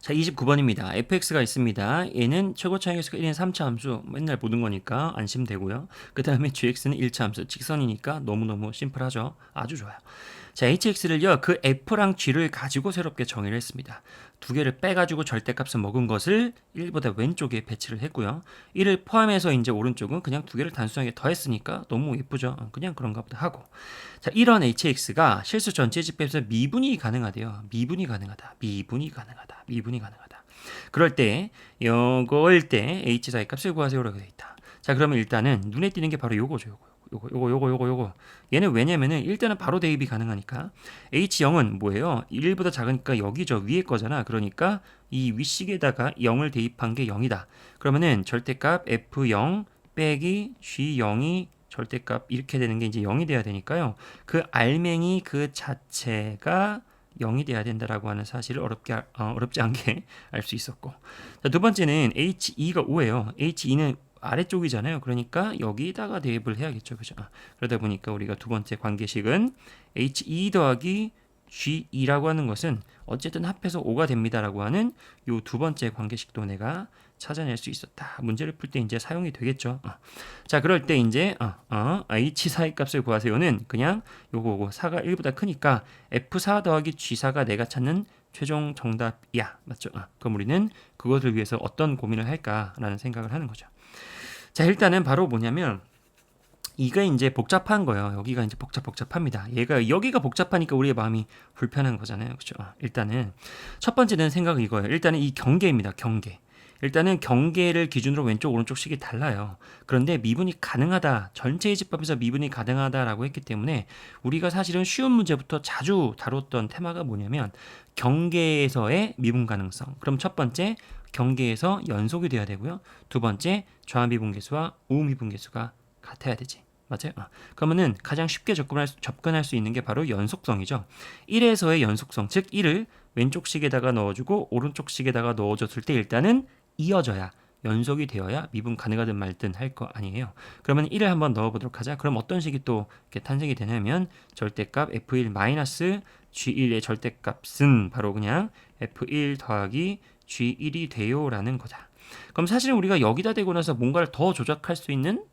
자, 29번입니다. fx가 있습니다. 얘는 최고 차이계수가 1인 3차 함수 맨날 보는 거니까 안심되고요. 그 다음에 gx는 1차 함수 직선이니까 너무너무 심플하죠. 아주 좋아요. 자, hx를요. 그 f랑 g를 가지고 새롭게 정의를 했습니다. 두 개를 빼가지고 절대값을 먹은 것을 1보다 왼쪽에 배치를 했고요. 1을 포함해서 이제 오른쪽은 그냥 두 개를 단순하게 더했으니까 너무 예쁘죠. 어, 그냥 그런가 보다 하고. 자, 이런 hx가 실수 전체 집합에서 미분이 가능하대요. 미분이 가능하다. 미분이 가능하다. 미분이 가능하다. 그럴 때 이거일 때 h 사이 값을 구하세요라고 되어 있다. 자, 그러면 일단은 눈에 띄는 게 바로 요거죠. 요거. 요거 요거 요거 요거 요거. 얘는 왜냐면은 일단은 바로 대입이 가능하니까. H0은 뭐예요? 1보다 작으니까 여기죠 위에 거잖아. 그러니까 이 윗식에다가 0을 대입한 게 0이다. 그러면은 절대값 f0 빼기 g0이 절대값 이렇게 되는 게 이제 0이 돼야 되니까요. 그 알맹이 그 자체가 0이 돼야 된다라고 하는 사실을 어렵게 어, 어렵지 않게 알 수 있었고. 자, 두 번째는 h2가 5예요. H2는 아래쪽이잖아요. 그러니까 여기다가 대입을 해야겠죠. 그죠? 아, 그러다 보니까 우리가 두 번째 관계식은 H2 더하기 G2라고 하는 것은 어쨌든 합해서 5가 됩니다라고 하는 요 두 번째 관계식도 내가 찾아낼 수 있었다. 문제를 풀 때 이제 사용이 되겠죠. 어. 자, 그럴 때 이제 어, 어, H4의 값을 구하세요는 그냥 요거 요거 4가 1보다 크니까 F4 더하기 G4가 내가 찾는 최종 정답이야. 맞죠? 어. 그럼 우리는 그것을 위해서 어떤 고민을 할까라는 생각을 하는 거죠. 자, 일단은 바로 뭐냐면 이게 이제 복잡한 거예요. 여기가 이제 복잡 복잡합니다. 얘가 여기가 복잡하니까 우리의 마음이 불편한 거잖아요. 그렇죠? 일단은 첫 번째는 생각은 이거예요. 일단은 이 경계입니다. 경계. 일단은 경계를 기준으로 왼쪽 오른쪽 식이 달라요. 그런데 미분이 가능하다. 전체의 집합에서 미분이 가능하다라고 했기 때문에 우리가 사실은 쉬운 문제부터 자주 다뤘던 테마가 뭐냐면 경계에서의 미분 가능성. 그럼 첫 번째 경계에서 연속이 돼야 되고요. 두 번째 좌미분계수와 우미분계수가 같아야 되지. 맞아요? 아, 그러면은 가장 쉽게 접근할 수, 접근할 수 있는 게 바로 연속성이죠. 1에서의 연속성, 즉 1을 왼쪽 식에다가 넣어주고 오른쪽 식에다가 넣어줬을 때 일단은 이어져야 연속이 되어야 미분 가능하든 말든 할 거 아니에요. 그러면 1을 한번 넣어보도록 하자. 그럼 어떤 식이 또 탄생이 되냐면 절대값 f1 마이너스 g1의 절대값은 바로 그냥 f1 더하기 G1이 돼요라는 거다. 그럼 사실 우리가 여기다 대고 나서 뭔가를 더 조작할 수 있는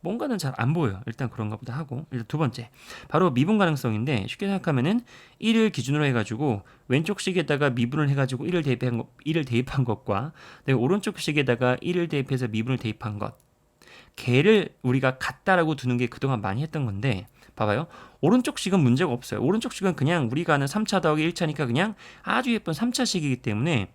뭔가는 잘 안 보여요. 일단 그런가 보다 하고. 일단 두 번째. 바로 미분 가능성인데 쉽게 생각하면은 1을 기준으로 해 가지고 왼쪽 식에다가 미분을 해 가지고 1을 대입한 것 1을 대입한 것과 네, 오른쪽 식에다가 1을 대입해서 미분을 대입한 것. 개를 우리가 같다라고 두는 게 그동안 많이 했던 건데 봐봐요. 오른쪽 식은 문제가 없어요. 오른쪽 식은 그냥 우리가 아는 3차 더하기 1차니까 그냥 아주 예쁜 3차식이기 때문에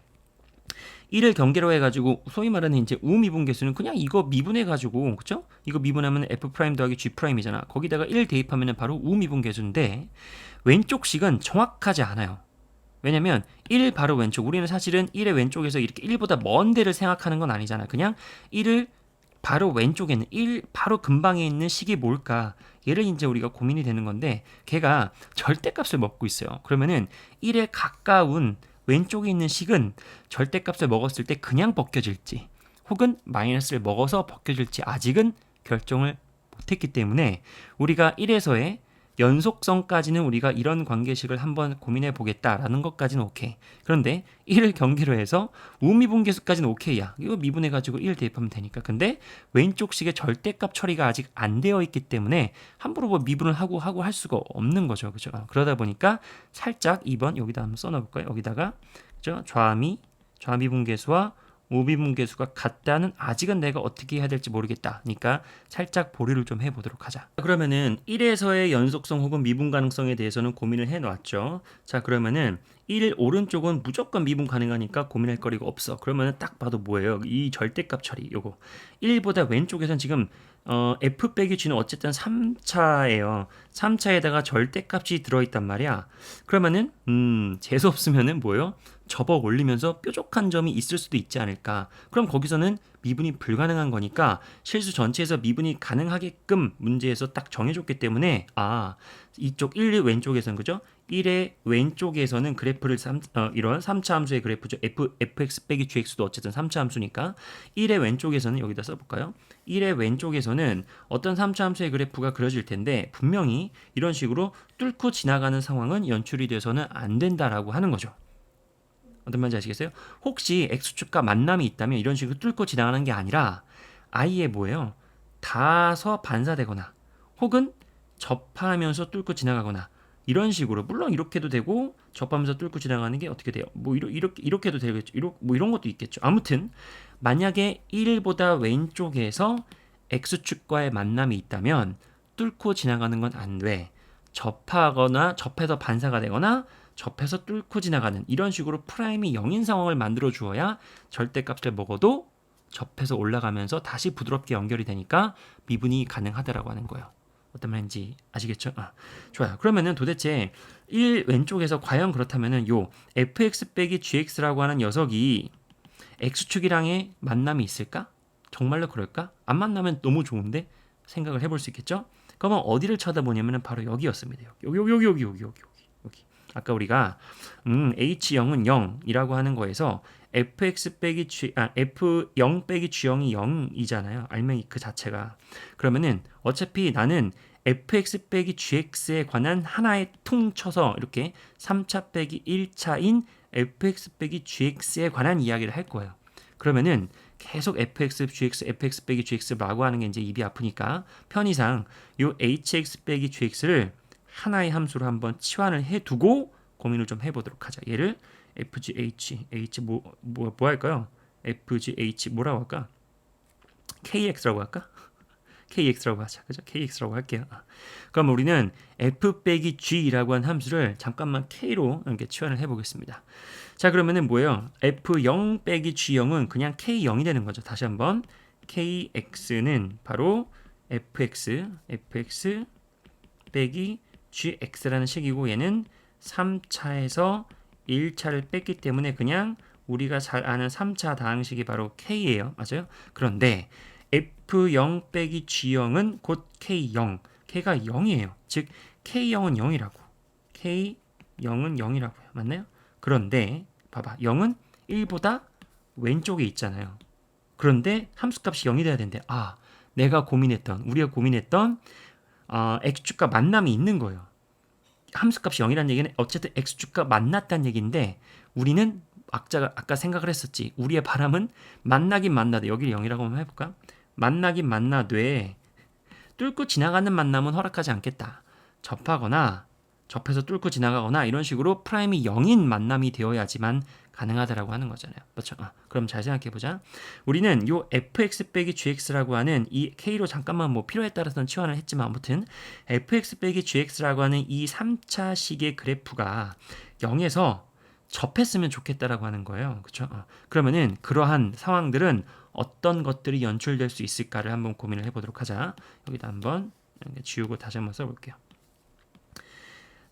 1을 경계로 해가지고 소위 말하는 이제 우미분계수는 그냥 이거 미분해가지고 그쵸? 이거 미분하면 f 프라임 더하기 g 프라임이잖아. 거기다가 1 대입하면 바로 우미분계수인데 왼쪽 식은 정확하지 않아요. 왜냐면 1 바로 왼쪽 우리는 사실은 1의 왼쪽에서 이렇게 1보다 먼 데를 생각하는 건 아니잖아. 그냥 1을 바로 왼쪽에 있는 1 바로 근방에 있는 식이 뭘까? 얘를 이제 우리가 고민이 되는 건데 걔가 절대값을 먹고 있어요. 그러면은 1에 가까운 왼쪽에 있는 식은 절대값을 먹었을 때 그냥 벗겨질지 혹은 마이너스를 먹어서 벗겨질지 아직은 결정을 못했기 때문에 우리가 1에서의 연속성까지는 우리가 이런 관계식을 한번 고민해 보겠다라는 것까지는 오케이. 그런데 1을 경계로 해서 우미분계수까지는 오케이야. 이거 미분해 가지고 1 대입하면 되니까. 근데 왼쪽 식의 절대값 처리가 아직 안 되어 있기 때문에 함부로 뭐 미분을 하고 하고 할 수가 없는 거죠. 그죠? 그러다 보니까 살짝 2번 여기다 한번 써 넣어 볼까요? 여기다가 그죠? 좌미 좌미분계수와 우비분계수가 같다는 아직은 내가 어떻게 해야 될지 모르겠다. 그러니까 살짝 보류를 좀 해보도록 하자. 그러면은 1에서의 연속성 혹은 미분 가능성에 대해서는 고민을 해놨죠. 자 그러면은 1 오른쪽은 무조건 미분 가능하니까 고민할 거리가 없어. 그러면은 딱 봐도 뭐예요? 이 절대값 처리 요거 1보다 왼쪽에선 지금 어, f 빼기 g는 어쨌든 3차예요. 3차에다가 절대값이 들어있단 말이야. 그러면은 음 재수 없으면은 뭐예요? 접어 올리면서 뾰족한 점이 있을 수도 있지 않을까. 그럼 거기서는 미분이 불가능한 거니까 실수 전체에서 미분이 가능하게끔 문제에서 딱 정해줬기 때문에 아 이쪽 1, 2 왼쪽에서는 그죠? 1의 왼쪽에서는 그래프를 3, 어, 이런 3차 함수의 그래프죠. f, fx 빼기 gx도 어쨌든 3차 함수니까 1의 왼쪽에서는 여기다 써볼까요? 1의 왼쪽에서는 어떤 3차 함수의 그래프가 그려질 텐데 분명히 이런 식으로 뚫고 지나가는 상황은 연출이 돼서는 안 된다라고 하는 거죠. 어떤 말인지 아시겠어요? 혹시 X축과 만남이 있다면 이런 식으로 뚫고 지나가는 게 아니라 아예 뭐예요? 닿아서 반사되거나 혹은 접하면서 뚫고 지나가거나 이런 식으로 물론 이렇게도 되고 접하면서 뚫고 지나가는 게 어떻게 돼요? 뭐 이렇게 이렇게 이렇게도 되겠죠. 이렇 뭐 이런 것도 있겠죠. 아무튼 만약에 1보다 왼쪽에서 x축과의 만남이 있다면 뚫고 지나가는 건 안 돼. 접하거나 접해서 반사가 되거나 접해서 뚫고 지나가는 이런 식으로 프라임이 0인 상황을 만들어 주어야 절대값을 먹어도 접해서 올라가면서 다시 부드럽게 연결이 되니까 미분이 가능하다라고 하는 거예요. 어떤 말인지 아시겠죠? 아, 좋아요. 그러면은 도대체 1 왼쪽에서 과연 그렇다면은 요 fx 빼기 gx라고 하는 녀석이 x축이랑의 만남이 있을까? 정말로 그럴까? 안 만나면 너무 좋은데 생각을 해볼 수 있겠죠? 그러면 어디를 쳐다보냐면은 바로 여기였습니다. 여기 여기 여기 여기 여기 여기. 아까 우리가 음, h0은 0이라고 하는 거에서 fx 빼기 g 아 f0 빼기 g0이 0이잖아요. 알맹이 그 자체가. 그러면은 어차피 나는 fx 빼기 gx에 관한 하나의 퉁 쳐서 이렇게 3차 빼기 1차인 fx 빼기 gx에 관한 이야기를 할 거예요. 그러면은 계속 fx, gx, fx 빼기 gx라고 하는 게 이제 입이 아프니까 편의상 요 hx 빼기 gx를 하나의 함수로 한번 치환을 해두고 고민을 좀 해보도록 하자. 얘를 fgh, h 뭐, 뭐, 뭐 할까요? fgh 뭐라고 할까? kx라고 할까? kx라고 하자. 그죠? kx라고 할게요. 아, 그럼 우리는 f 빼기 g라고 한 함수를 잠깐만 k로 이렇게 치환을 해보겠습니다. 자 그러면은 뭐예요? f0 빼기 g0은 그냥 k0이 되는 거죠. 다시 한번 kx는 바로 fx, fx 빼기 gx라는 식이고 얘는 3차에서 1차를 뺐기 때문에 그냥 우리가 잘 아는 3차 다항식이 바로 k예요. 맞아요? 그런데 f0 빼기 g0은 곧 k0. k가 0이에요. 즉 k0은 0이라고. k0은 0이라고요. 맞나요? 그런데 봐봐. 0은 1보다 왼쪽에 있잖아요. 그런데 함수값이 0이 돼야 되는데 아, 내가 고민했던 우리가 고민했던 어, x축과 만남이 있는 거예요. 함수값이 0이라는 얘기는 어쨌든 x축과 만났다는 얘기인데 우리는 아까, 아까 생각을 했었지. 우리의 바람은 만나긴 만나되 여기를 0이라고 한번 해볼까? 만나긴 만나되 뚫고 지나가는 만남은 허락하지 않겠다. 접하거나 접해서 뚫고 지나가거나 이런 식으로 프라임이 0인 만남이 되어야지만 가능하다라고 하는 거잖아요. 그렇죠? 아, 그럼 잘 생각해 보자. 우리는 요 fx 빼기 gx라고 하는 이 k로 잠깐만 뭐 필요에 따라서는 치환을 했지만 아무튼 fx 빼기 gx라고 하는 이 3차식의 그래프가 0에서 접했으면 좋겠다라고 하는 거예요. 그렇죠? 어. 그러면은 그러한 상황들은 어떤 것들이 연출될 수 있을까를 한번 고민을 해보도록 하자. 여기다 한번 지우고 다시 한번 써볼게요.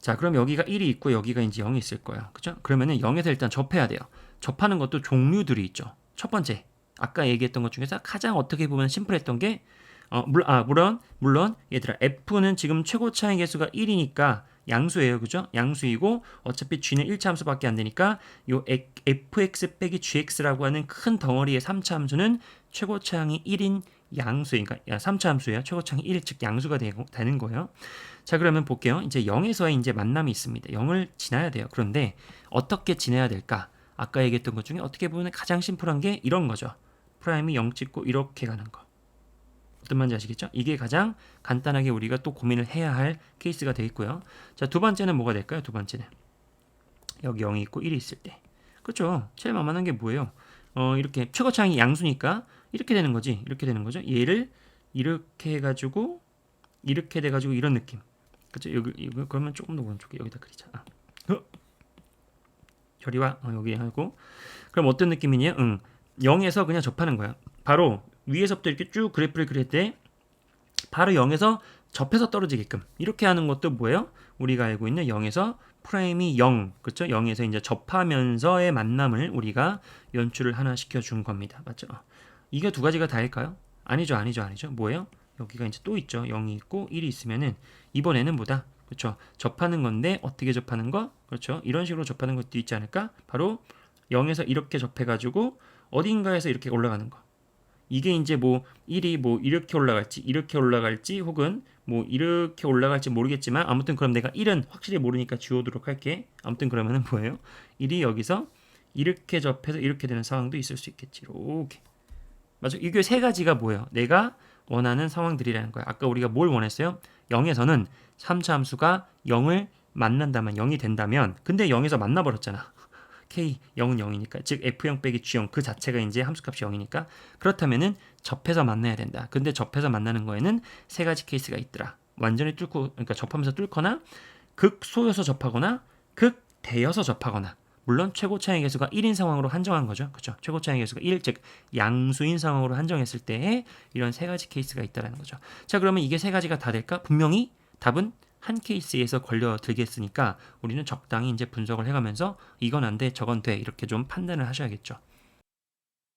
자, 그럼 여기가 1이 있고 여기가 이제 0이 있을 거예요. 그죠? 그러면은 0에서 일단 접해야 돼요. 접하는 것도 종류들이 있죠. 첫 번째, 아까 얘기했던 것 중에서 가장 어떻게 보면 심플했던 게 어, 물, 아, 물론, 물론, 얘들아, F는 지금 최고 차의 개수가 1이니까 양수예요. 그죠? 양수이고, 어차피 G는 1차 함수밖에 안 되니까, 요 fx 빼기 gx라고 하는 큰 덩어리의 3차 함수는 최고 차항이 1인 양수, 그러니까 3차 함수예요. 최고 차항이 1, 즉 양수가 되는 거예요. 자, 그러면 볼게요. 이제 0에서의 이제 만남이 있습니다. 0을 지나야 돼요. 그런데 어떻게 지내야 될까? 아까 얘기했던 것 중에 어떻게 보면 가장 심플한 게 이런 거죠. 프라임이 0 찍고 이렇게 가는 거. 어떤 말인지 아시겠죠? 이게 가장 간단하게 우리가 또 고민을 해야 할 케이스가 되어 있고요. 자, 두 번째는 뭐가 될까요? 두 번째는 여기 0이 있고 1이 있을 때. 그렇죠? 제일 만만한 게 뭐예요? 어, 이렇게 최고차항이 양수니까 이렇게 되는 거지. 이렇게 되는 거죠. 얘를 이렇게 해 가지고 이렇게 돼 가지고 이런 느낌. 그렇죠? 여기 이거 그러면 조금 더 오른쪽에 여기다 그리자. 아. 어? 저리와 어, 여기 하고 그럼 어떤 느낌이냐? 응. 0에서 그냥 접하는 거야. 바로 위에서부터 이렇게 쭉 그래프를 그릴 때 바로 0에서 접해서 떨어지게끔 이렇게 하는 것도 뭐예요? 우리가 알고 있는 0에서 프라임이 0, 그렇죠? 0에서 이제 접하면서의 만남을 우리가 연출을 하나 시켜준 겁니다. 맞죠? 이게 두 가지가 다일까요? 아니죠, 아니죠, 아니죠. 뭐예요? 여기가 이제 또 있죠. 0이 있고 1이 있으면은 이번에는 뭐다? 그렇죠? 접하는 건데 어떻게 접하는 거? 그렇죠? 이런 식으로 접하는 것도 있지 않을까? 바로 0에서 이렇게 접해 가지고 어딘가에서 이렇게 올라가는 거. 이게 이제 뭐 1이 뭐 이렇게 올라갈지 이렇게 올라갈지 혹은 뭐 이렇게 올라갈지 모르겠지만 아무튼 그럼 내가 1은 확실히 모르니까 지우도록 할게. 아무튼 그러면은 뭐예요? 1이 여기서 이렇게 접해서 이렇게 되는 상황도 있을 수 있겠지. 이렇게. 맞아. 이게 세 가지가 뭐예요? 내가 원하는 상황들이라는 거야. 아까 우리가 뭘 원했어요? 0에서는 3차 함수가 0을 만난다면 0이 된다면 근데 0에서 만나버렸잖아. k 0은 0이니까 즉 f0 빼기 g0 그 자체가 이제 함수값이 0이니까 그렇다면은 접해서 만나야 된다. 근데 접해서 만나는 거에는 세 가지 케이스가 있더라. 완전히 뚫고 그러니까 접하면서 뚫거나 극소여서 접하거나 극대여서 접하거나 물론 최고 차이 계수가 1인 상황으로 한정한 거죠. 그렇죠? 최고 차이 계수가 1, 즉 양수인 상황으로 한정했을 때 이런 세 가지 케이스가 있다라는 거죠. 자, 그러면 이게 세 가지가 다 될까? 분명히 답은 한 케이스에서 걸려 들겠으니까 우리는 적당히 이제 분석을 해가면서 이건 안 돼, 저건 돼 이렇게 좀 판단을 하셔야겠죠.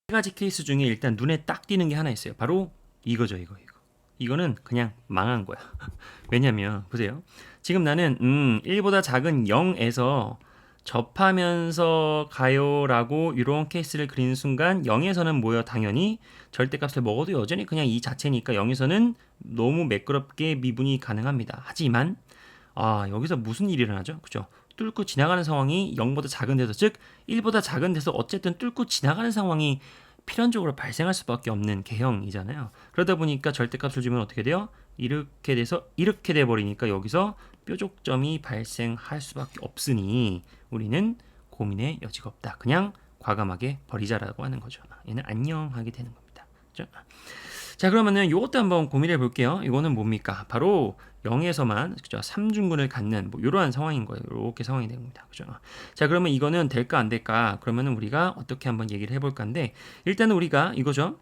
세 가지 케이스 중에 일단 눈에 딱 띄는 게 하나 있어요. 바로 이거죠, 이거, 이거. 이거는 그냥 망한 거야. 왜냐면 보세요. 지금 나는 음 1보다 작은 0에서 접하면서 가요라고 이런 케이스를 그리는 순간 0에서는 뭐요? 당연히 절대값을 먹어도 여전히 그냥 이 자체니까 0에서는 너무 매끄럽게 미분이 가능합니다. 하지만 아 여기서 무슨 일이 일어나죠? 그죠? 뚫고 지나가는 상황이 0보다 작은 데서 즉 1보다 작은 데서 어쨌든 뚫고 지나가는 상황이 필연적으로 발생할 수밖에 없는 개형이잖아요. 그러다 보니까 절대값을 주면 어떻게 돼요? 이렇게 돼서 이렇게 돼 버리니까 여기서 뾰족점이 발생할 수밖에 없으니 우리는 고민의 여지가 없다. 그냥 과감하게 버리자라고 하는 거죠. 얘는 안녕하게 되는 겁니다. 자 그러면은 이것도 한번 고민해 볼게요. 이거는 뭡니까? 바로 0에서만 그죠? 3중근을 갖는 뭐 이러한 상황인 거예요. 이렇게 상황이 됩니다. 그죠? 자 그러면 이거는 될까 안 될까? 그러면은 우리가 어떻게 한번 얘기를 해볼 건데 일단은 우리가 이거죠.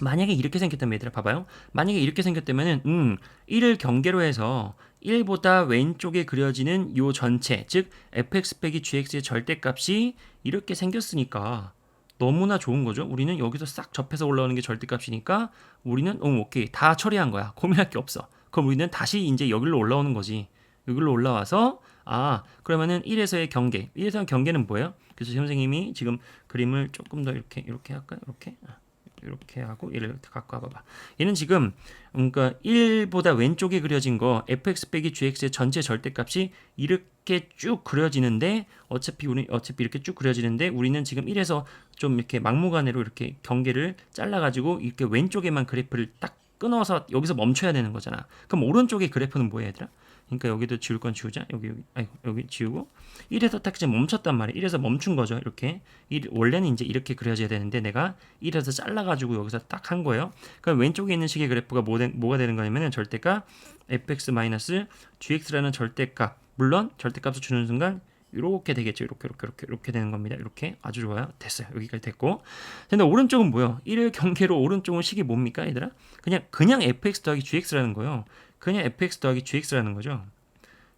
만약에 이렇게 생겼다면 얘들아 봐봐요. 만약에 이렇게 생겼다면은 음 1을 경계로 해서 1보다 왼쪽에 그려지는 요 전체 즉 fx 빼기 gx의 절대값이 이렇게 생겼으니까 너무나 좋은 거죠. 우리는 여기서 싹 접해서 올라오는 게 절대값이니까 우리는 어 오케이 다 처리한 거야. 고민할 게 없어. 그럼 우리는 다시 이제 여기로 올라오는 거지. 여기로 올라와서 아 그러면은 1에서의 경계 1에서의 경계는 뭐예요? 그래서 선생님이 지금 그림을 조금 더 이렇게 이렇게 할까요? 이렇게 이렇게 하고 얘를 갖고 와봐봐. 얘는 지금 그러니까 1보다 왼쪽에 그려진 거 fx 빼기 gx의 전체 절대값이 이렇게 쭉 그려지는데 어차피 우리 어차피 이렇게 쭉 그려지는데 우리는 지금 1에서 좀 이렇게 막무가내로 이렇게 경계를 잘라가지고 이렇게 왼쪽에만 그래프를 딱 끊어서 여기서 멈춰야 되는 거잖아. 그럼 오른쪽의 그래프는 뭐야 얘들아? 그러니까 여기도 지울 건 지우자. 여기 여기 아이고 여기 지우고 1에서 딱 이제 멈췄단 말이에요. 1에서 멈춘 거죠. 이렇게 1, 원래는 이제 이렇게 그려져야 되는데 내가 1에서 잘라 가지고 여기서 딱 한 거예요. 그럼 왼쪽에 있는 식의 그래프가 뭐 된, 뭐가 되는 거냐면은 절대값 fx gx라는 절대값 물론 절대값을 주는 순간 이렇게 되겠죠. 이렇게 이렇게 이렇게 이렇게 되는 겁니다. 이렇게 아주 좋아요. 됐어요. 여기까지 됐고. 근데 오른쪽은 뭐요? 1일 경계로 오른쪽은 식이 뭡니까, 얘들아? 그냥 그냥 fx 더하기 gx라는 거예요. 그냥 fx 더하기 gx라는 거죠.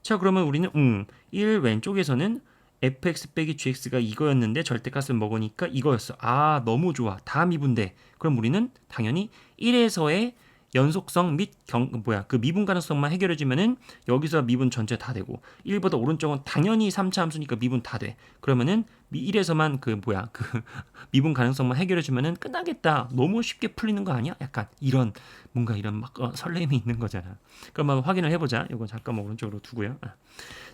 자, 그러면 우리는 음, 1 왼쪽에서는 fx 빼기 gx가 이거였는데 절대값을 먹으니까 이거였어. 아, 너무 좋아. 다 미분돼. 그럼 우리는 당연히 1에서의 연속성 및 경, 뭐야, 그 미분 가능성만 해결해주면은 여기서 미분 전체 다 되고 1보다 오른쪽은 당연히 3차 함수니까 미분 다 돼. 그러면은 1에서만 그 뭐야, 그 미분 가능성만 해결해주면은 끝나겠다. 너무 쉽게 풀리는 거 아니야? 약간 이런 뭔가 이런 막 어, 설렘이 있는 거잖아. 그럼 한번 확인을 해보자. 이거 잠깐만 오른쪽으로 두고요. 아.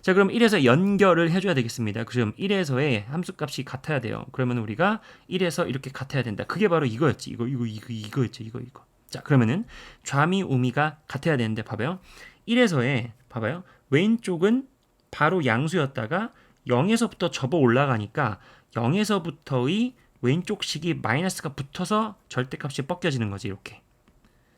자, 그럼 1에서 연결을 해줘야 되겠습니다. 그럼 1에서의 함수 값이 같아야 돼요. 그러면 우리가 1에서 이렇게 같아야 된다. 그게 바로 이거였지. 이거, 이거, 이거, 이거였지. 이거, 이거. 자, 그러면은 좌미 우미가 같아야 되는데 봐봐요. 1에서의 봐봐요. 왼쪽은 바로 양수였다가 0에서부터 접어 올라가니까 0에서부터의 왼쪽 식이 마이너스가 붙어서 절대값이 벗겨지는 거지 이렇게.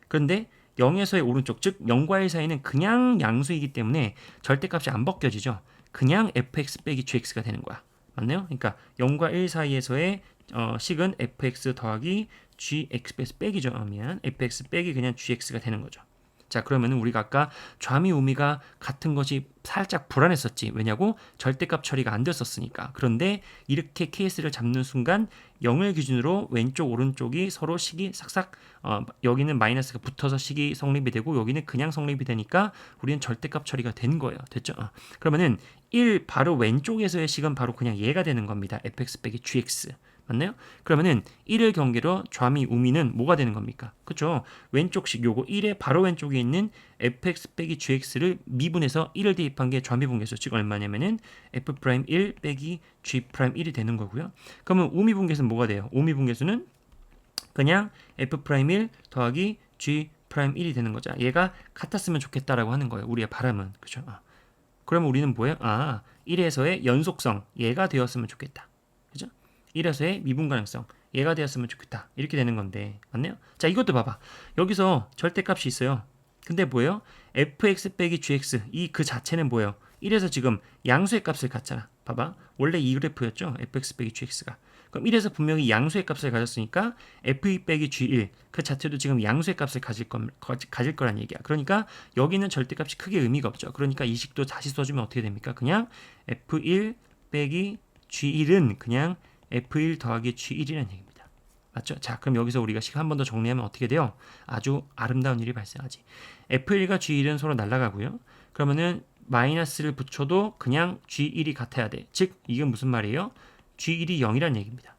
그런데 0에서의 오른쪽 즉 0과 1 사이는 그냥 양수이기 때문에 절대값이 안 벗겨지죠. 그냥 fx 빼기 gx가 되는 거야. 맞나요? 그러니까 0과 1 사이에서의 어, 식은 fx 더하기 gx. 어, 미안. fx 빼기 그냥 gx가 되는 거죠. 자, 그러면은 우리가 아까 좌미 우미가 같은 것이 살짝 불안했었지. 왜냐고? 절대값 처리가 안 됐었으니까. 그런데 이렇게 케이스를 잡는 순간 0을 기준으로 왼쪽 오른쪽이 서로 식이 싹싹 어, 여기는 마이너스가 붙어서 식이 성립이 되고 여기는 그냥 성립이 되니까 우리는 절대값 처리가 된 거예요. 됐죠? 어. 그러면은 1 바로 왼쪽에서의 식은 바로 그냥 얘가 되는 겁니다. fx 빼기 gx. 맞나요? 그러면은 1을 경계로 좌미 우미는 뭐가 되는 겁니까? 그쵸? 왼쪽식 요거 1의 바로 왼쪽에 있는 fx 빼기 gx를 미분해서 1을 대입한 게 좌미분계수 즉 얼마냐면은 f'1 빼기 g'1이 되는 거고요. 그러면 우미분계수는 뭐가 돼요? 우미분계수는 그냥 f'1 더하기 g'1이 되는 거죠. 얘가 같았으면 좋겠다라고 하는 거예요. 우리의 바람은. 그죠? 아. 그러면 우리는 뭐예요? 아, 1에서의 연속성 얘가 되었으면 좋겠다. 그죠? 1에서의 미분 가능성 얘가 되었으면 좋겠다. 이렇게 되는 건데. 맞네요? 자, 이것도 봐봐. 여기서 절대값이 있어요. 근데 뭐예요? fx 빼기 gx 이 그 자체는 뭐예요? 1에서 지금 양수의 값을 갖잖아. 봐봐. 원래 이 그래프였죠? fx 빼기 gx가. 그럼 1에서 분명히 양수의 값을 가졌으니까 f2 빼기 g1 그 자체도 지금 양수의 값을 가질, 거, 가질 거란 얘기야. 그러니까 여기는 절대값이 크게 의미가 없죠. 그러니까 이 식도 다시 써주면 어떻게 됩니까? 그냥 f1 빼기 g1은 그냥 f1 더하기 g1이라는 얘기입니다. 맞죠? 자, 그럼 여기서 우리가 식 한 번 더 정리하면 어떻게 돼요? 아주 아름다운 일이 발생하지. F1과 G1은 서로 날아가고요. 그러면은 마이너스를 붙여도 그냥 G1이 같아야 돼. 즉, 이게 무슨 말이에요? G1이 0이란 얘기입니다.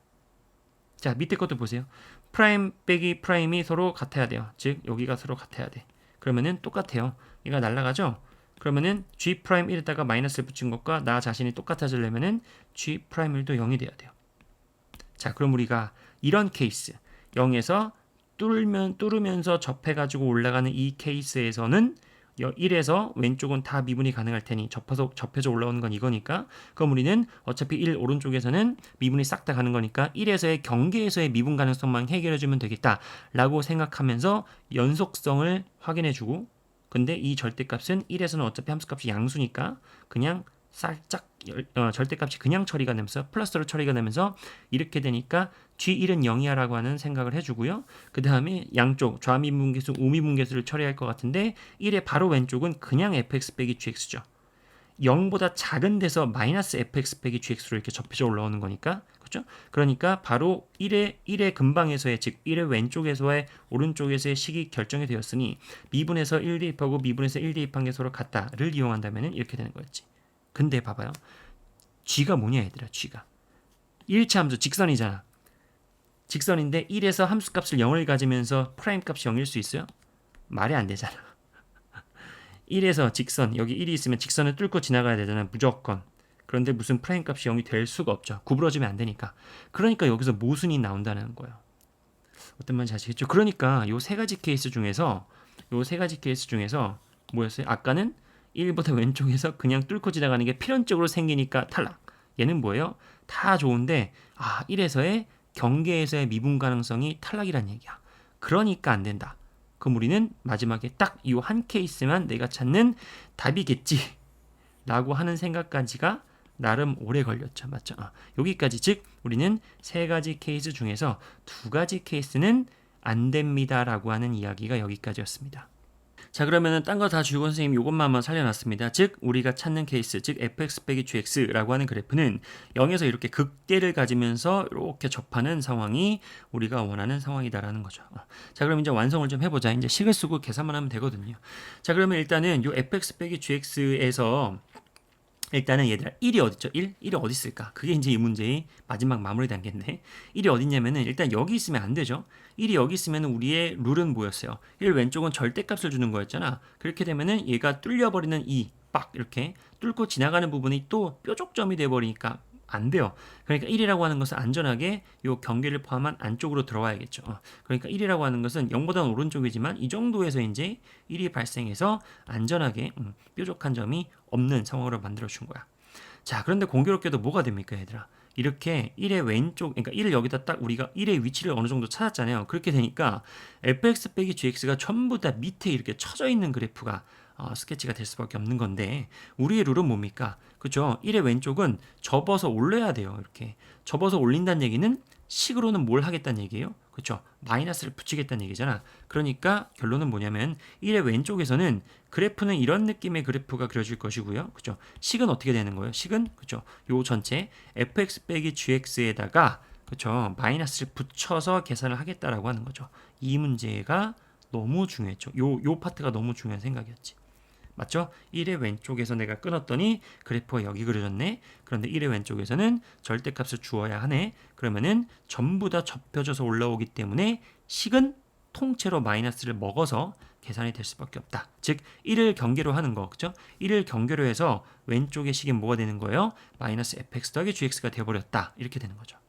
자, 밑에 것도 보세요. 프라임 빼기 프라임이 서로 같아야 돼요. 즉, 여기가 서로 같아야 돼. 그러면은 똑같아요. 얘가 날아가죠? 그러면은 G 프라임 1에다가 마이너스를 붙인 것과 나 자신이 똑같아지려면은 G 프라임 1도 0이 돼야 돼요. 자, 그럼 우리가 이런 케이스 0에서 뚫으면 뚫으면서 접해 가지고 올라가는 이 케이스에서는 1에서 왼쪽은 다 미분이 가능할 테니 접해서 접해서 올라오는 건 이거니까 그럼 우리는 어차피 1 오른쪽에서는 미분이 싹 다 가는 거니까 1에서의 경계에서의 미분 가능성만 해결해 주면 되겠다라고 생각하면서 연속성을 확인해 주고 근데 이 절대값은 1에서는 어차피 함수값이 양수니까 그냥 살짝 어, 절대값이 그냥 처리가 되면서 플러스로 처리가 되면서 이렇게 되니까 G1은 0이야라고 하는 생각을 해주고요. 그 다음에 양쪽 좌미분계수, 우미분계수를 처리할 것 같은데 1의 바로 왼쪽은 그냥 fx 빼기 gx죠. 0보다 작은 데서 마이너스 fx 빼기 gx로 이렇게 접해져 올라오는 거니까 그렇죠? 그러니까 바로 1의 1의 근방에서의 즉 1의 왼쪽에서의 오른쪽에서의 식이 결정이 되었으니 미분에서 1 대입하고 미분에서 1 대입한 게 서로 같다를 이용한다면 이렇게 되는 거였지. 근데 봐봐요. g가 뭐냐 얘들아 g가 1차 함수 직선이잖아. 직선인데 1에서 함수값을 0을 가지면서 프라임 값이 0일 수 있어요? 말이 안 되잖아. 1에서 직선 여기 1이 있으면 직선을 뚫고 지나가야 되잖아 무조건. 그런데 무슨 프라임 값이 0이 될 수가 없죠. 구부러지면 안 되니까. 그러니까 여기서 모순이 나온다는 거예요. 어떤 말인지 아시겠죠? 그러니까 요 세 가지 케이스 중에서 요 세 가지 케이스 중에서 뭐였어요? 아까는 1보다 왼쪽에서 그냥 뚫고 지나가는 게 필연적으로 생기니까 탈락. 얘는 뭐예요? 다 좋은데 아 1에서의 경계에서의 미분 가능성이 탈락이란 얘기야. 그러니까 안 된다. 그럼 우리는 마지막에 딱 이 한 케이스만 내가 찾는 답이겠지. 라고 하는 생각까지가 나름 오래 걸렸죠. 맞죠? 아, 여기까지 즉 우리는 세 가지 케이스 중에서 두 가지 케이스는 안 됩니다라고 하는 이야기가 여기까지였습니다. 자 그러면은 딴 거 다 주고 선생님 요것만 한번 살려놨습니다. 즉 우리가 찾는 케이스 즉 fx 빼기 gx라고 하는 그래프는 0에서 이렇게 극대를 가지면서 이렇게 접하는 상황이 우리가 원하는 상황이다라는 거죠. 자 그럼 이제 완성을 좀 해보자. 이제 식을 쓰고 계산만 하면 되거든요. 자 그러면 일단은 요 fx 빼기 gx에서 일단은 얘들아 1이 어딨죠? 1? 1이 어디 있을까? 그게 이제 이 문제의 마지막 마무리 단계인데 1이 어딨냐면은 일단 여기 있으면 안 되죠. 1이 여기 있으면 우리의 룰은 뭐였어요? 1 왼쪽은 절대값을 주는 거였잖아. 그렇게 되면은 얘가 뚫려버리는 2, 빡 이렇게 뚫고 지나가는 부분이 또 뾰족점이 돼버리니까 안 돼요. 그러니까 1이라고 하는 것은 안전하게 요 경계를 포함한 안쪽으로 들어와야겠죠. 어, 그러니까 1이라고 하는 것은 0보다는 오른쪽이지만 이 정도에서 이제 1이 발생해서 안전하게 음, 뾰족한 점이 없는 상황으로 만들어 준 거야. 자, 그런데 공교롭게도 뭐가 됩니까, 얘들아? 이렇게 1의 왼쪽, 그러니까 1을 여기다 딱 우리가 1의 위치를 어느 정도 찾았잖아요. 그렇게 되니까 fx 빼기 gx가 전부 다 밑에 이렇게 쳐져 있는 그래프가 어, 스케치가 될 수밖에 없는 건데 우리의 룰은 뭡니까? 그죠? 1의 왼쪽은 접어서 올려야 돼요. 이렇게 접어서 올린다는 얘기는 식으로는 뭘 하겠다는 얘기예요? 그렇죠? 마이너스를 붙이겠다는 얘기잖아. 그러니까 결론은 뭐냐면 1의 왼쪽에서는 그래프는 이런 느낌의 그래프가 그려질 것이고요. 그렇죠? 식은 어떻게 되는 거예요? 식은 그렇죠? 요 전체 fx 빼기 gx에다가 그렇죠? 마이너스를 붙여서 계산을 하겠다라고 하는 거죠. 이 문제가 너무 중요했죠. 요 요 파트가 너무 중요한 생각이었지. 맞죠? 1의 왼쪽에서 내가 끊었더니 그래프가 여기 그려졌네. 그런데 1의 왼쪽에서는 절대값을 주어야 하네. 그러면은 전부 다 접혀져서 올라오기 때문에 식은 통째로 마이너스를 먹어서 계산이 될 수밖에 없다. 즉 1을 경계로 하는 거, 그죠? 1을 경계로 해서 왼쪽의 식이 뭐가 되는 거예요? 마이너스 fx 더하기 gx가 되어버렸다. 이렇게 되는 거죠.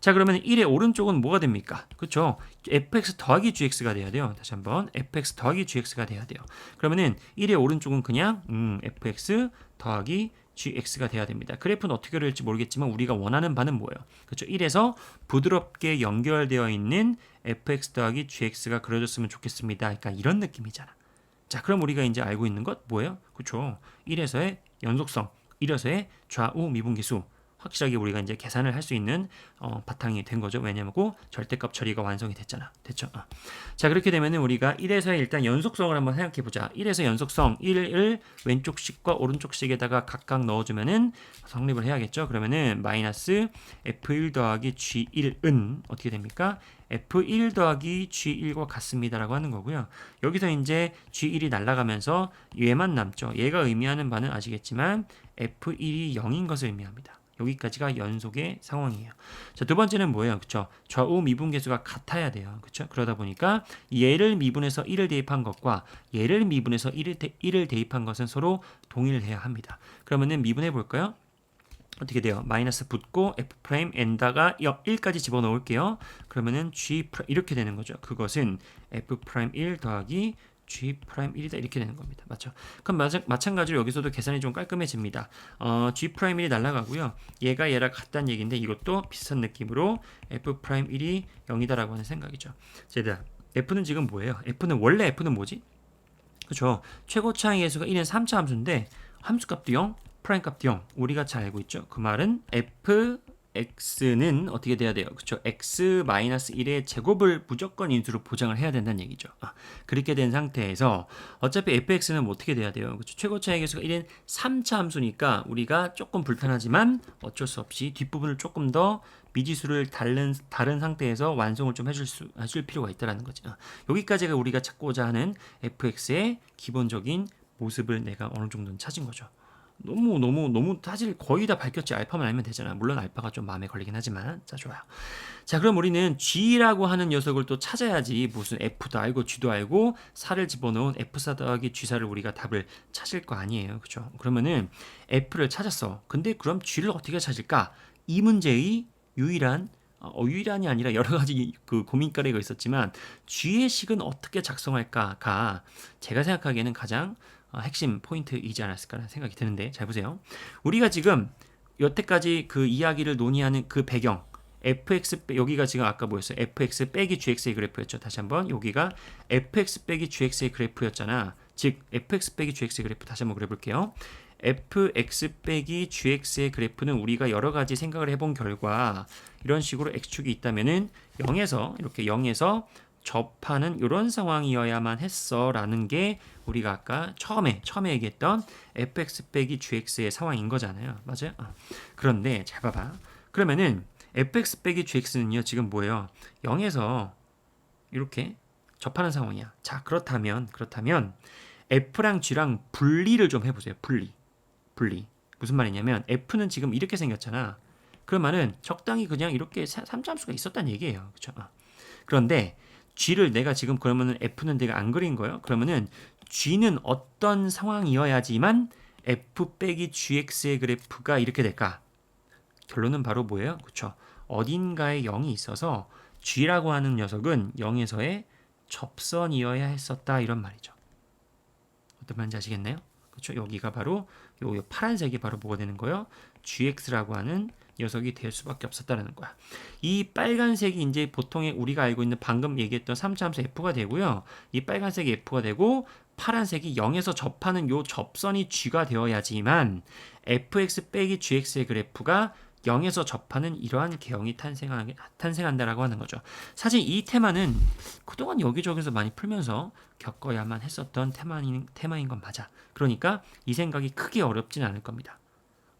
자 그러면 1의 오른쪽은 뭐가 됩니까? 그렇죠? fx 더하기 gx가 돼야 돼요. 다시 한번 fx 더하기 gx가 돼야 돼요. 그러면은 1의 오른쪽은 그냥 음, fx 더하기 gx가 돼야 됩니다. 그래프는 어떻게 그릴지 모르겠지만 우리가 원하는 바는 뭐예요? 그렇죠? 1에서 부드럽게 연결되어 있는 fx 더하기 gx가 그려졌으면 좋겠습니다. 그러니까 이런 느낌이잖아. 자, 그럼 우리가 이제 알고 있는 것 뭐예요? 그렇죠? 1에서의 연속성, 1에서의 좌우 미분계수, 확실하게 우리가 이제 계산을 할 수 있는 어, 바탕이 된 거죠. 왜냐면 고 절대값 처리가 완성이 됐잖아. 됐죠? 어. 자 그렇게 되면은 우리가 1에서 일단 연속성을 한번 생각해 보자. 1에서 연속성 1을 왼쪽 식과 오른쪽 식에다가 각각 넣어주면은 성립을 해야겠죠. 그러면은 마이너스 f1 더하기 g1은 어떻게 됩니까? f1 더하기 g1과 같습니다라고 하는 거고요. 여기서 이제 g1이 날아가면서 얘만 남죠. 얘가 의미하는 바는 아시겠지만 f1이 0인 것을 의미합니다. 여기까지가 연속의 상황이에요. 자, 두 번째는 뭐예요? 그쵸? 좌우 미분계수가 같아야 돼요. 그쵸? 그러다 보니까 얘를 미분해서 1을 대입한 것과 얘를 미분해서 1을, 대, 1을 대입한 것은 서로 동일해야 합니다. 그러면은 미분해 볼까요? 어떻게 돼요? 마이너스 붙고 f 프라임 n다가 1까지 집어넣을게요. 그러면은 g 이렇게 되는 거죠. 그것은 f 프라임 1 더하기 g 프라임 1이다 이렇게 되는 겁니다. 맞죠? 그럼 마찬, 마찬가지로 여기서도 계산이 좀 깔끔해집니다. 어, g 프라임 1이 날아가고요. 얘가 얘랑 같다는 얘기인데 이것도 비슷한 느낌으로 f 프라임 1이 0이다라고 하는 생각이죠. 제가 f는 지금 뭐예요? f는 원래 f는 뭐지? 그렇죠. 최고차항의 예수가 1은 3차 함수인데 함수값도 0, 프라임 값도 0. 우리가 잘 알고 있죠. 그 말은 f x는 어떻게 돼야 돼요? 그렇죠? x 1의 제곱을 무조건 인수로 보장을 해야 된다는 얘기죠. 아, 그렇게 된 상태에서 어차피 fx는 뭐 어떻게 돼야 돼요? 그렇죠? 최고 차의 개수가 1인 3차 함수니까 우리가 조금 불편하지만 어쩔 수 없이 뒷부분을 조금 더 미지수를 다른 다른 상태에서 완성을 좀 해줄 수 해줄 필요가 있다라는 거죠. 아, 여기까지가 우리가 찾고자 하는 fx의 기본적인 모습을 내가 어느 정도는 찾은 거죠. 너무 너무 너무 사실 거의 다 밝혔지 알파만 알면 되잖아. 물론 알파가 좀 마음에 걸리긴 하지만 자 좋아요. 자 그럼 우리는 G라고 하는 녀석을 또 찾아야지 무슨 F도 알고 G도 알고 4를 집어넣은 F4 더하기 G4를 우리가 답을 찾을 거 아니에요. 그죠? 그러면은 F를 찾았어. 근데 그럼 G를 어떻게 찾을까? 이 문제의 유일한 어, 유일한이 아니라 여러 가지 그 고민거리가 있었지만 G의 식은 어떻게 작성할까가 제가 생각하기에는 가장 어, 핵심 포인트이지 않았을까라는 생각이 드는데 잘 보세요. 우리가 지금 여태까지 그 이야기를 논의하는 그 배경 fx 여기가 지금 아까 뭐였어요? fx 빼기 gx의 그래프였죠. 다시 한번 여기가 fx 빼기 gx의 그래프였잖아. 즉 fx 빼기 gx의 그래프 다시 한번 그려볼게요. fx 빼기 gx의 그래프는 우리가 여러 가지 생각을 해본 결과 이런 식으로 x축이 있다면은 0에서 이렇게 0에서 접하는 이런 상황이어야만 했어라는 게 우리가 아까 처음에 처음에 얘기했던 fx 빼기 gx의 상황인 거잖아요. 맞아요? 어. 그런데 잘 봐봐. 그러면은 fx 빼기 gx는요 지금 뭐예요? 0에서 이렇게 접하는 상황이야. 자 그렇다면 그렇다면 f랑 g랑 분리를 좀 해보세요. 분리 분리 무슨 말이냐면 f는 지금 이렇게 생겼잖아. 그러면은 적당히 그냥 이렇게 삼참수가 있었다는 얘기예요. 그렇죠? 어. 그런데 G를 내가 지금 그러면은 F는 내가 안 그린 거예요. 그러면은 G는 어떤 상황이어야지만 F 빼기 GX의 그래프가 이렇게 될까? 결론은 바로 뭐예요? 그렇죠. 어딘가에 0이 있어서 G라고 하는 녀석은 0에서의 접선이어야 했었다 이런 말이죠. 어떤 말인지 아시겠나요? 그렇죠. 여기가 바로 요 파란색이 바로 뭐가 되는 거예요? GX라고 하는 녀석이 될 수밖에 없었다는 거야. 이 빨간색이 이제 보통의 우리가 알고 있는 방금 얘기했던 3차 함수 f가 되고요. 이 빨간색이 f가 되고 파란색이 0에서 접하는 요 접선이 g가 되어야지만 fx 빼기 gx의 그래프가 0에서 접하는 이러한 개형이 탄생하, 탄생한다라고 하는 거죠. 사실 이 테마는 그동안 여기저기서 많이 풀면서 겪어야만 했었던 테마인, 테마인 건 맞아. 그러니까 이 생각이 크게 어렵진 않을 겁니다.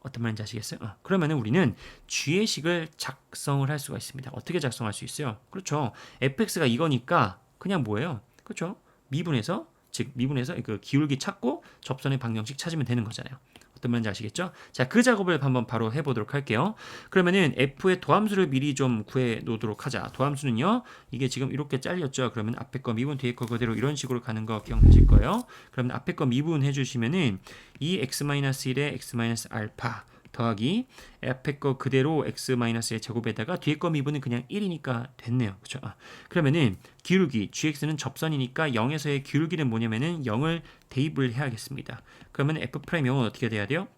어떤 말인지 아시겠어요? 어, 그러면 우리는 쥐의식을 작성을 할 수가 있습니다. 어떻게 작성할 수 있어요? 그렇죠. fx가 이거니까 그냥 뭐예요? 그렇죠. 미분해서 즉 미분해서 그 기울기 찾고 접선의 방정식 찾으면 되는 거잖아요. 어떤 말인지 아시겠죠? 자, 그 작업을 한번 바로 해보도록 할게요. 그러면은 f의 도함수를 미리 좀 구해 놓도록 하자. 도함수는요, 이게 지금 이렇게 잘렸죠. 그러면 앞에 거 미분, 뒤에 거 그대로 이런 식으로 가는 거 기억나실 거예요. 그러면 앞에 거 미분 해주시면은 이 x-1의 x-알파 더하기 앞에 거 그대로 x-의 제곱에다가 뒤에 거 미분은 그냥 1이니까 됐네요. 그죠? 아, 그러면은 기울기 gx는 접선이니까 0에서의 기울기는 뭐냐면은 0을 대입을 해야겠습니다. 그러면 f 프라임 0은 어떻게 돼야 돼요?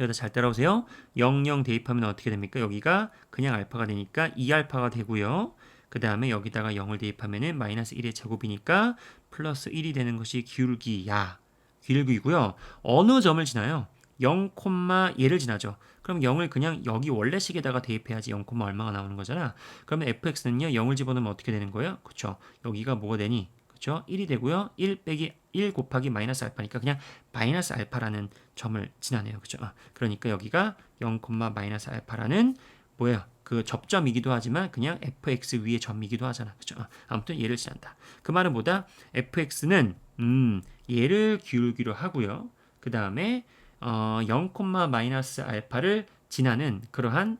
여기다 잘 따라오세요. 0, 0 대입하면 어떻게 됩니까? 여기가 그냥 알파가 되니까 2알파가 되고요. 그 다음에 여기다가 0을 대입하면은 마이너스 1의 제곱이니까 플러스 1이 되는 것이 기울기야. 기울기고요. 어느 점을 지나요? 0, 얘를 지나죠. 그럼 0을 그냥 여기 원래식에다가 대입해야지 0, 얼마가 나오는 거잖아. 그러면 fx는요. 0을 집어넣으면 어떻게 되는 거예요? 그쵸 여기가 뭐가 되니? 그쵸 1이 되고요. 1 빼기 1 곱하기 마이너스 알파니까 그냥 마이너스 알파라는 점을 지나네요. 그죠 그러니까 여기가 0, 마이너스 알파라는 뭐예요? 그 접점이기도 하지만 그냥 fx 위의 점이기도 하잖아. 그죠 아무튼 얘를 지난다. 그 말은 뭐다? fx는 음, 얘를 기울기로 하고요. 그 다음에 어, 0, 마이너스 알파를 지나는 그러한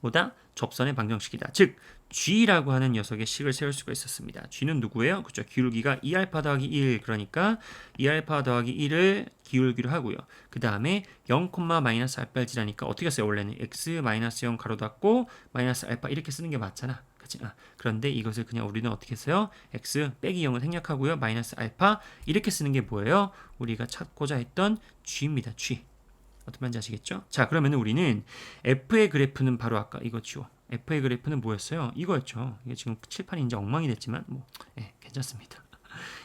보다 접선의 방정식이다. 즉 g라고 하는 녀석의 식을 세울 수가 있었습니다. g는 누구예요? 그렇죠. 기울기가 2알파 더하기 1 그러니까 2알파 더하기 1을 기울기로 하고요. 그 다음에 0, 마이너스 알파를 지나니까 어떻게 써요? 원래는 x 마이너스 0 가로 닫고 마이너스 알파 이렇게 쓰는 게 맞잖아. 그치? 아, 그런데 이것을 그냥 우리는 어떻게 써요? x 빼기 0을 생략하고요. 마이너스 알파 이렇게 쓰는 게 뭐예요? 우리가 찾고자 했던 g입니다. g. 어떤 말인지 아시겠죠? 자, 그러면 우리는 f의 그래프는 바로 아까 이거죠. f의 그래프는 뭐였어요? 이거였죠. 이게 지금 칠판이 이제 엉망이 됐지만 뭐 예, 괜찮습니다.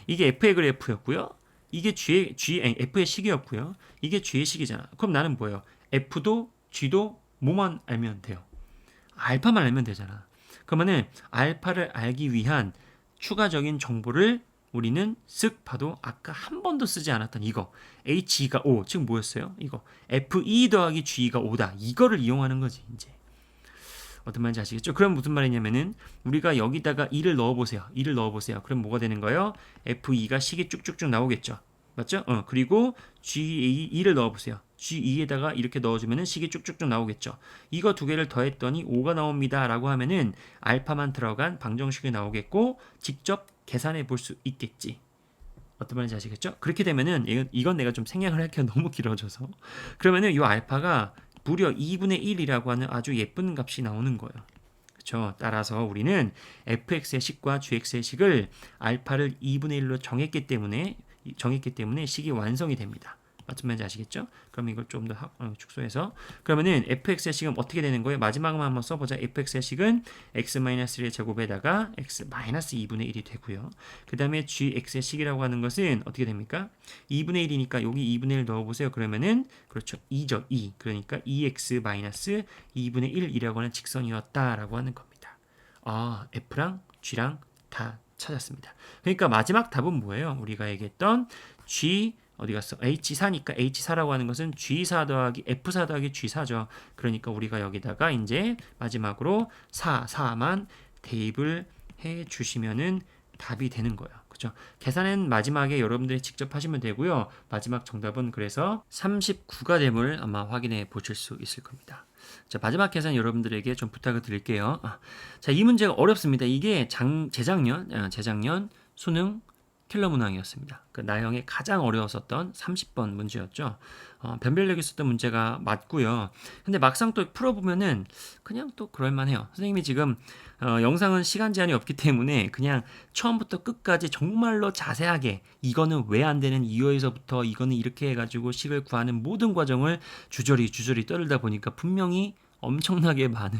이게 f의 그래프였고요. 이게 g의 g 아니, f의 식이었고요. 이게 g의 식이잖아. 그럼 나는 뭐예요? f도 g도 뭐만 알면 돼요? 알파만 알면 되잖아. 그러면은 알파를 알기 위한 추가적인 정보를 우리는 쓱 봐도 아까 한 번도 쓰지 않았던 이거 H가 5 지금 뭐였어요? 이거 F2 더하기 G가 5다 이거를 이용하는 거지 이제 어떤 말인지 아시겠죠? 그럼 무슨 말이냐면은 우리가 여기다가 2를 넣어보세요 2를 넣어보세요 그럼 뭐가 되는 거예요? F2가 식이 쭉쭉쭉 나오겠죠 맞죠? 어, 그리고 G2를 넣어보세요 G2에다가 이렇게 넣어주면은 식이 쭉쭉쭉 나오겠죠. 이거 두 개를 더했더니 5가 나옵니다. 라고 하면은 알파만 들어간 방정식이 나오겠고 직접 계산해 볼 수 있겠지. 어떤 말인지 아시겠죠? 그렇게 되면은 이건 내가 좀 생략을 할게요. 너무 길어져서. 그러면은 이 알파가 무려 2분의 1이라고 하는 아주 예쁜 값이 나오는 거예요. 그렇죠? 따라서 우리는 fx의 식과 gx의 식을 알파를 2분의 1로 정했기 때문에 정했기 때문에 식이 완성이 됩니다. 어떤 말인지 아시겠죠? 그럼 이걸 좀더 어, 축소해서 그러면은 fx의 식은 어떻게 되는 거예요? 마지막만 한번 써보자. fx의 식은 x-1의 제곱에다가 x-2분의 1이 되고요. 그 다음에 gx의 식이라고 하는 것은 어떻게 됩니까? 2분의 1이니까 여기 2분의 1 넣어보세요. 그러면은 그렇죠. 2죠. 2. 그러니까 2x-2분의 1이라고 하는 직선이었다라고 하는 겁니다. 아, f랑 g랑 다 찾았습니다. 그러니까 마지막 답은 뭐예요? 우리가 얘기했던 g 어디 갔어? H4니까 H4라고 하는 것은 G4 더하기 F4 더하기 G4죠. 그러니까 우리가 여기다가 이제 마지막으로 4, 4만 대입을 해 주시면은 답이 되는 거예요. 그죠? 계산은 마지막에 여러분들이 직접 하시면 되고요. 마지막 정답은 그래서 39가 됨을 아마 확인해 보실 수 있을 겁니다. 자, 마지막 계산 여러분들에게 좀 부탁을 드릴게요. 아, 자, 이 문제가 어렵습니다. 이게 장, 재작년, 아, 재작년 수능 킬러 문항이었습니다. 그 나형의 가장 어려웠었던 30번 문제였죠. 어, 변별력 있었던 문제가 맞고요. 근데 막상 또 풀어보면은 그냥 또 그럴만해요. 선생님이 지금 어, 영상은 시간 제한이 없기 때문에 그냥 처음부터 끝까지 정말로 자세하게 이거는 왜 안 되는 이유에서부터 이거는 이렇게 해가지고 식을 구하는 모든 과정을 주저리 주저리 떠들다 보니까 분명히 엄청나게 많은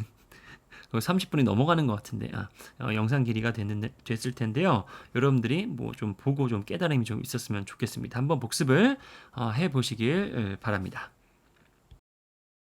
30분이 넘어가는 것 같은데 아, 어, 영상 길이가 됐는데, 됐을 텐데요. 여러분들이 뭐 좀 보고 좀 깨달음이 좀 있었으면 좋겠습니다. 한번 복습을 어, 해보시길 바랍니다.